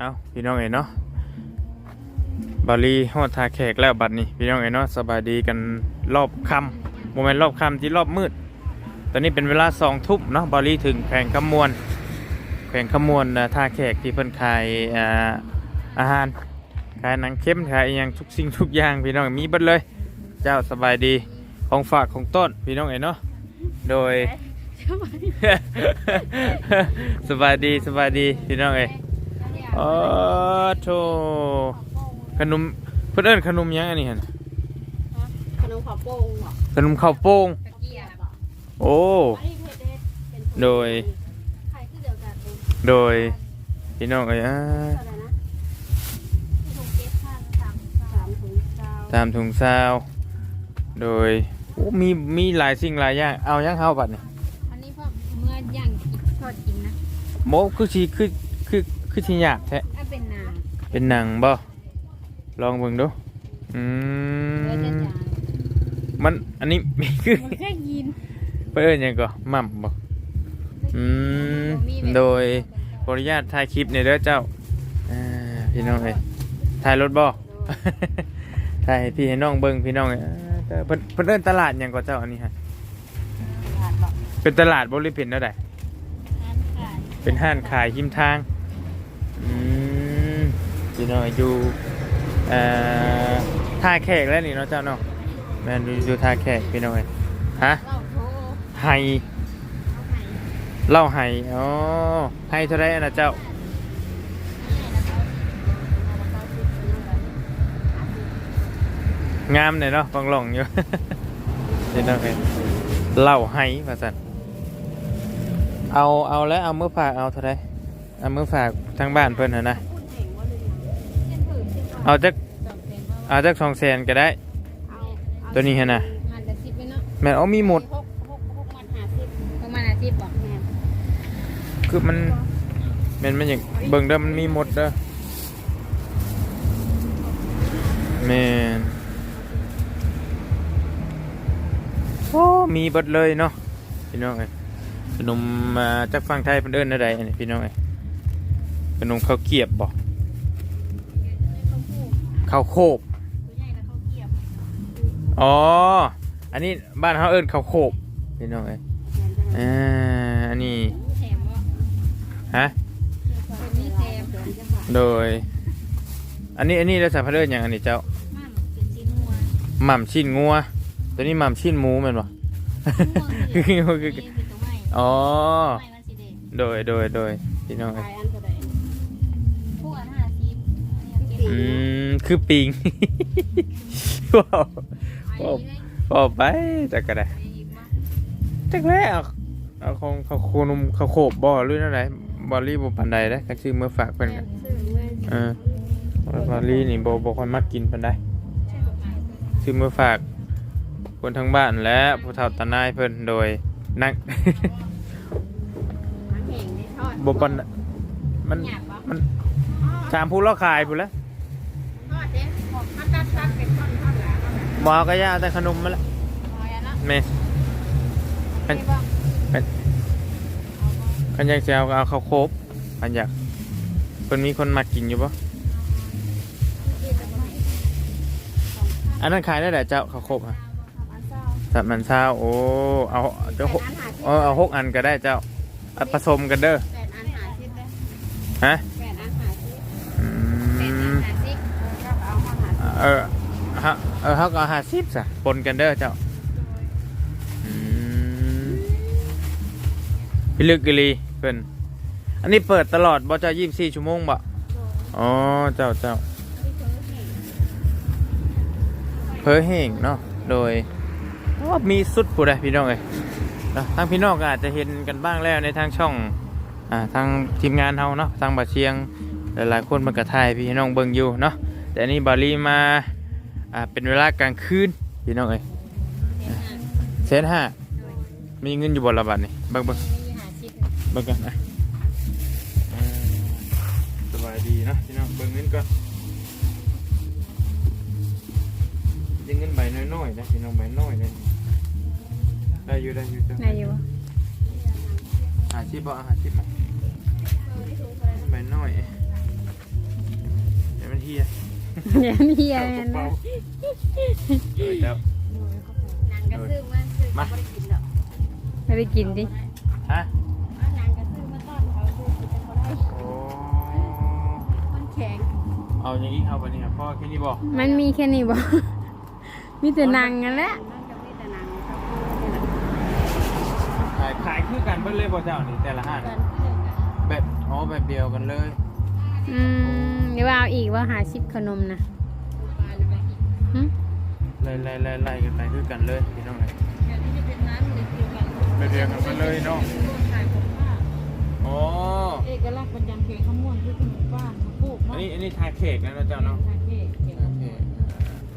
เอาพี่น้องเอ๋ยเนาะบาลีฮอดทาแขกแล้วบัดนี้พี่น้องเอ๋ยเนาะสบายดีกันรอบค่ำโมเมนต์รอบค่ำที่รอบมืด ตอนนี้เป็นเวลาสองทุ่มเนาะบาลีถึงแขวงขมวนแขวงขมวนอ่าท่าแขกที่เพิ่นขายอ่าอาหารขายหนังเข้มขายอหย่างทุกสิ่งทุกอย่างพี่น้องมีเบัดเลย เจ้าสบายดีของฝากของต้นพี่น้องเอ๋ยเนาะโดยสบายดีสบายดีพี่น้องเอ๋ย อ๋อโธ่ขนมเพื่นเอิ้นขนมยังอันนี้ฮะขนมขอโป่งเหรอขนมข้าวโป่งตะเกียบโอ้ อันนี้เพชรเด็ดเป็นโดย ใครคือเดียวกันเองโดยพี่น้องเอ้ยอ่าเท่าไหร่นะถุงเก็บข้าสามสามถุงเจ้าตามถุงซาวโดยโอ้มีมีหลายสิ่งหลายอย่างเอายังเฮาบัดนี่อันนี้พอเมื่อย่างกินทอดกินนะโมคือสิคือ คือคือสิยากแท้ถ้าเป็นนาเป็นหนังบ่ลองเบิ่งดูอืมเลือดจะจางมันอันนี้ คือมันแค่ยินเพิ่นเอิ้นหยังก็หม่ำบ่อืมโดยขออนุญาตถ่ายคลิปในอยเด้อเจ้าอ่าพี่น้องเอ้ยถ่ายรถบ่ ถ่ายให้พี่ให้น้องเบิ่งพี่น้องเอ้ยอ่าเด้อเพิ่นเพิ่นเอิ้นตลาดหยังก็เจ้าอันนี้ฮะขาดบอกเป็นตลาดบ่หรือเป็นเท่าใด ร้านขายเป็นห้านขายหิมทาง อืมพี่น้องอยู่เอ่อท่าแขกแล้วนี่เนาะเจ้าเนาะแม่นอยู่อยู่ท่าแขกพี่น้องเอ้ยฮะเหล้าโถไห้เอาไห้เหล่าไห้อ๋อไห้เท่าไรนะเจ้า แล้วก็แล้วก็ชุดนี้แบบงามเลยเนาะฟังหลงอยู่ เดี๋ยวนะเพื่อนเหล่าไห้มาสันเอาเอาแล้วเอามือฝากเอาเท่าไร เอามือฝากทางบ้านเพื่อนน่ะนะพูดเห็นว่าเลยนะเส้นผืนเส้นผืนเอาจักจำเป็นว่าเอาจักสองแสนก็ได้เอาเอาตัวนี้ฮะนะมันจะซิปไว้เนาะแม่นเอามีหมด หกหกหกมันหาซิปหกมันหาซิปบอกแม่คือมันแมันมันอย่างเบิ่งเด้อมันมีหมดเด้อแม่นโอ้มีเบดเลยเนาะพี่น้องเอ้ยขนมมาจากฝั่งไทยเป็นเอิ้นอะไรอันนี้พี่น้องเอ้ย ขนมข้าวเกรียบบอกเขาพูดข้าวโคบตัวใหญ่แล้วเขาเกียบอ๋อ อันนี้บ้านเขาเอิ้นข้าวโคบพี่น้องเอ้ยแทนจะอ่าอันนี้แถมว่าฮะเป็นมีแถมโดย อันนี้อันนี้เราสามารถเอิ้นอย่างอันนี้เจ้ามั่งเป็นชิ้นงัวหม่ำชิ้นงัว ตัวนี้หม่ำชิ้นหมูแม่นบ่คือคือคือนี่เป็นตัวใหม่อ๋อใหม่มันสีแดงโดยโดยโดยพี่น้องขาเอ้ย อันนี้อืมคือปิงว้าวอันนี้ได้ว้าวไปจักกระไดไปอีกมั้งจักแล้วเอาของเขาโคนมเขาโขบบ่หรืออะไรบอลลี่บ่ปานใดเด้อก็ชื่อเมื่อฝากเพิ่นกันซื้อเว้ยเออบอลลี่นี่บ่บ่ค่อยมักกินปานใดชื่อเมื่อฝากคนทั้งบ้านและผู้เฒ่าตานายเพิ่นโดยนักมันแห้งในทอดบ่ปานมันหยาบปะมันถามผู้เลาขายพุ่นแหล้วทอดเด้ บอกมันตัดตัดเป็นท่อนท่อนแล้วก็แบบบ่เอาก็ย่าเอาแต่ขนมมาละพอแล้วเนาะแม่ไม่บ้างคันอยากสิเอาก็เอาข้าวโคบอันอยากเพิ่นมีคนมากินอยู่บ่อันนั้นขายได้แต่เจ้าข้าวโคบฮะสับมันเช้าโอ้เอาเดี๋ยวหกเอาเอาหกอันก็ได้เจ้าเอาผสมกันเด้อแปดอันหาซิปเลยฮะ แปดอันหาซิป อื แปดอัน ม หาซิปก็เอาข้าวหา เออฮะเออเขาก็เอาสิบสะปนกันเด้อเจ้าอืมพิลึกกะลีเพิ่นอันนี้เปิดตลอดบ่เจ้ายี่สิบสี่ชั่วโมงบ่อ๋อเจ้าเจ้าเพอแห้งเนาะโดยโอ้มีสุดผู้ใดพี่น้องเอ้ยทางพี่น้องอาจจะเห็นกันบ้างแล้วในทางช่องอ่าทางทีมงานเฮาเนาะทางบาเชียงหลายๆคนมันก็ถ่ายพี่น้องเบิ่งอยู่เนาะ แต่อันนี้บาลีมาอ่าเป็นเวลากลางคืนพี่น้องเอ้ยเซนห้ามีเงินอยู่บนระบาดนี่เบิ่งเบิ่งมีหาซิปเบิ่งกันนะอ่าสบายดีเนาะพี่น้องเบิ่งเงินก่อนยังเงินใบน้อยๆนะพี่น้องใบน้อยเนี่ยได้อยู่ได้อยู่จ้ะไหนอยู่หาชิปบ่หาชิปมาใบน้อยฮีย เดี๋ยวนี้เจ้าไรกระนะเป๋าเออเจ้านางกระซื้อมาซื้อมา ไม่ได้กินหรอกไม่ได้กินดิฮะนางกระซื้อมาต้อนเขาซื้อกินเขาได้โอ้มันแข็งเอาอย่างนี้ครับวันนี้ครับพ่อแค่นี้บอกมันมีแค่นี้บ่ มีแต่นางกันแหละมันจะมีแต่นางเขาขายขายคือกันเบิ้เลยบ่เจ้านี่แต่ละห้านกันเพื่อนกันแบบอ๋อแบบเดียวกันเลย อืมเดี๋ยวว่าเอาอีกว่าหาชิปขนมนะปลาอะไรอีกหึไล่ไล่ไล่ไล่กันไปคือกันเลยพี่น้องเลยแค่ที่จะเป็นน้ำเลยเดียวกันแบบเดียวกันไปเลยเนาะขายของป้าอ๋อเอกลักษณ์ประจำเขตขมวนคือขนมป้าขมูกอันเนาะนี้อันนี้ทาเค้กนะเจ้าเนาะทาเค้กทาเค้ก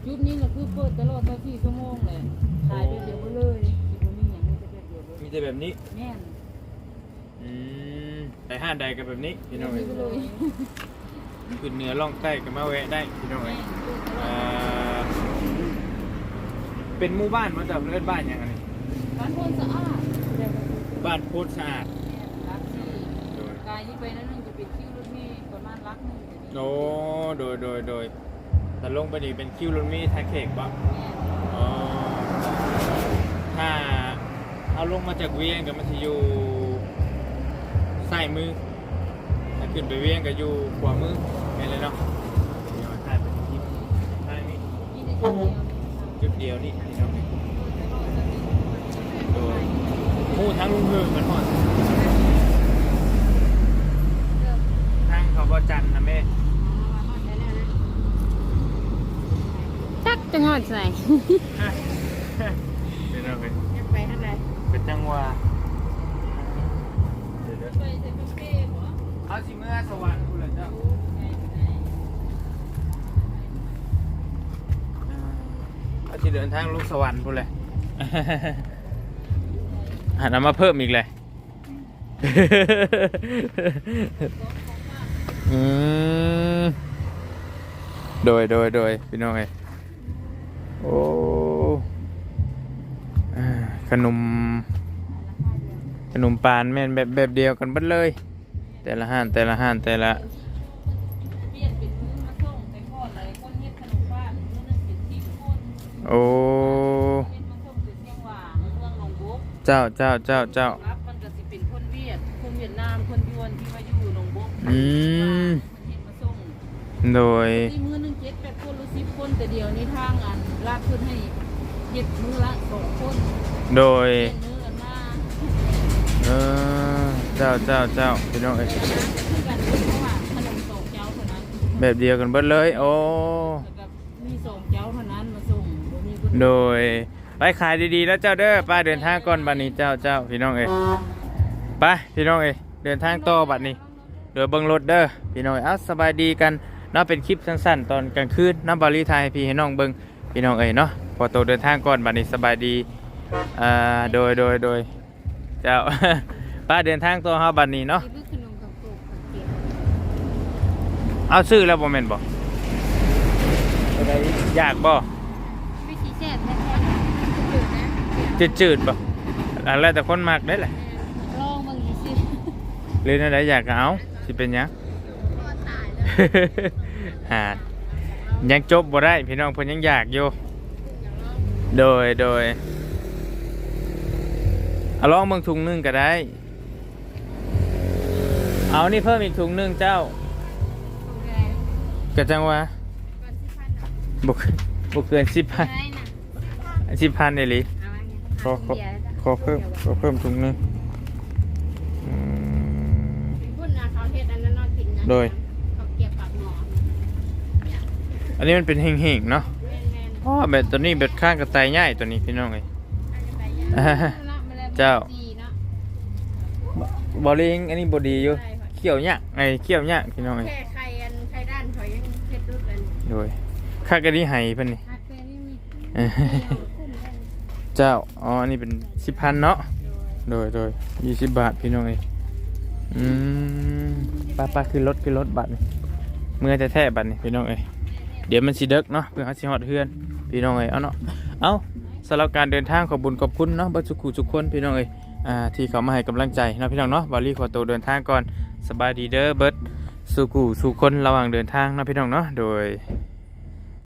ยุดนี้เราคือเปิดตลอด24ชั่วโมงเลยขายเดียวๆไปเลยสิบ่มีอย่างนี้จะเดียวๆเลยมีแต่แบบนี้แม่น อืมแต่ห้านใดก็แบบนี้พี่น้องเลยไปเลยขึ้นเหนือล่องใต้ก็มาแวะได้พี่น้องเลแม่ยนเปิดตลอเอ่ดอเป็นหมู่บ้านมาจากเลือดบ้านอย่างไรบ้านโพนสะอาดเดี๋ยวบ้านโพธิ์สะอาดรักที่โดยกายที่ไปนั่นนึงจะเป็นคิวรถเมล์ประมาณรักหนึงเดี๋ยวนี้โอ้โดยโดยโดยแต่ลงไปนี่เป็นคิวรถมีทาเค้กปะแม่นอ๋อถ้าเอาลงมาจากเวียงกับมันจะอยู่ ซ้ายมือถ้าขึ้นไปเวียงก็อยู่ขวามือเห็นเลยเนาะเดี๋ยวถ่ายเป็นคลิปถ่ายนี่นี่ได้จุดเดียวจุดเดียวนี่นี่เนาะโดยหมู่ทั้งลุงเฮืองมันหมดทางเขาบ่จันทร์นะแม่จักจะงอดใส่เป็นอะไรจะไปทางไหนเป็นจังหวะ เดี๋ยวเดี๋ยวไปเซนเป้เหรอเอาสิเมื่อสวรรค์คุณเหรอเจ้าเอาสิเดินทางลูกสวรรค์พูดเลยหันเอามาเพิ่มอีกเลยอืมโดยโดยโดยพี่น้องไงโอ้อ่าขนม ขนมปานแม่นแบบแบบเดียวกันเบิดเลย แต่ละห้านแต่ละห้านแต่ละเปลี่ยนเป็นมือมาส่งไปก่อนเลยคนเฮ็ดขนมบ้านมื้อนึงเป็นที่คนโอ้เฮ็ดมาส่งเป็นเชียงหวางเมืองหนองบุกเจ้าเจ้าเจ้าเจ้ารับมันก็สิเป็นคนเวียดคนเวียดนามคนยวนที่มาอยู่หนองบุกอืมเฮ็ดมาส่งโดยที่มือหนึงเจ็ดแปดคนหรือสิบคนแต่เดียวนี้ทางอันลาดขึ้นให้เฮ็ดมือละสองคน โดยเปลี่ยนมื อกันมาเออเจ้าเจ้าเจ้าพี่น้องเอ้ยแต่นะจะคือกันเพราะว่าขนมสองเจ้าเท่านั้นแบบเดียวกันเบิดเลย โอ้แล้วก็มีสองเจ้าเท่านั้นมาส่งบ่มีคนโดยไปขายดีๆแล้วเจ้าเด้อป้าเดินทางก่อนบัดนี้เจ้าเจ้าพี่น้องเอ้ยไปพี่น้องเอ้ยเดินทางต่อบัดนี้เดี๋ยวเบิ่งรถเด้อพี่น้องเอ้ยอะสบายดีกันเนาะเป็นคลิปสั้นๆ ตอนกลางคืนน้ำบาลีไทยให้พี่ให้น้องเบิ่งพี่น้องเอ้ยเนาะพอโตวเดินทางก่อนบัดนี้สบายดีอ่าโดยโดยโดย เจ้า ป้าเดินทางตัวเฮาบัดนี้เนาะนี่คือขนมกับโกบกับเกี๊ยวเอาซื้อแล้วบ่แม่นบ่อะไรอยากบ่วิธีแซ่บแท้ๆจืดนะจืดๆบ่อันแล้วแต่คนมักได้แหละลองบางทีสิหรืออะไรอยากก็เอาสิเป็นหยังก็ตายแล้วหายังจบบ่ได้พี่น้องเพิ่นยังอยากอยู่ โดยโดย เอาลองเบิ่งถุงหนึงก็ได้ เอานี่เพิ่มอีกถุงหนึงเจ้าโอเคกะจังว่าก่อนสิพันอะบ่บ่เกิน10,000ได้นะ10,000นี่ลิเอาไว้ไงขอขอขอเพิ่มขอเพิ่มถุงหนึงอืมพุ่นนะเขาเฮ็ดอันนั้นเนาะกินนะโดยเขาเก็บปากหมออันนี้มันเป็นเฮงๆเนาะแม่นๆอ๋อแบบตัวนี้แบบข้างกระต่ายง่ายตัวนี้พี่น้องเอ้ย เนาะไม่ได้เจ้าจีเนาะบอลลิงอันนี้บดีอยู่ เขี้ยวเนี่ยไอ้เขี้ยวเนี่ยพี่น้องเอ้ยแค่ไข่อันไข่ด้านเขายังเฮ็ดรูปกันโดยข้ากระดิ่ไห้เพิ่นนี่ฮักแค่นี้มีเอ้ยเดียวคุ้มกันเจ้า อ๋อ อันนี้เป็นสิบพันเนาะโดยโดยยี่สิบบาทพี่น้องเอ้ยอืมป้าป้าคือรถคือรถบัตรนี่เมื่อแท้ๆบัตรนี่พี่น้องเอ้ยเดี๋ยวมันสิเด็กเนาะเพื่อเขาสิฮอดเฮือน พี่น้องเอ้ยเอาเนาะ เอาสำหรับการเดินทางขอบบุญขอบคุณเนาะบัสุขุทุกคนพี่น้องเอ้ยอ่าที่เขามาให้กำลังใจเนาะพี่น้องเนาะบาลีขอตัวเดินทางก่อนสบายดีเด้อเบิร์ดสู่กูสุคนระหว่างเดินทางเนาะพี่น้องเนาะโดย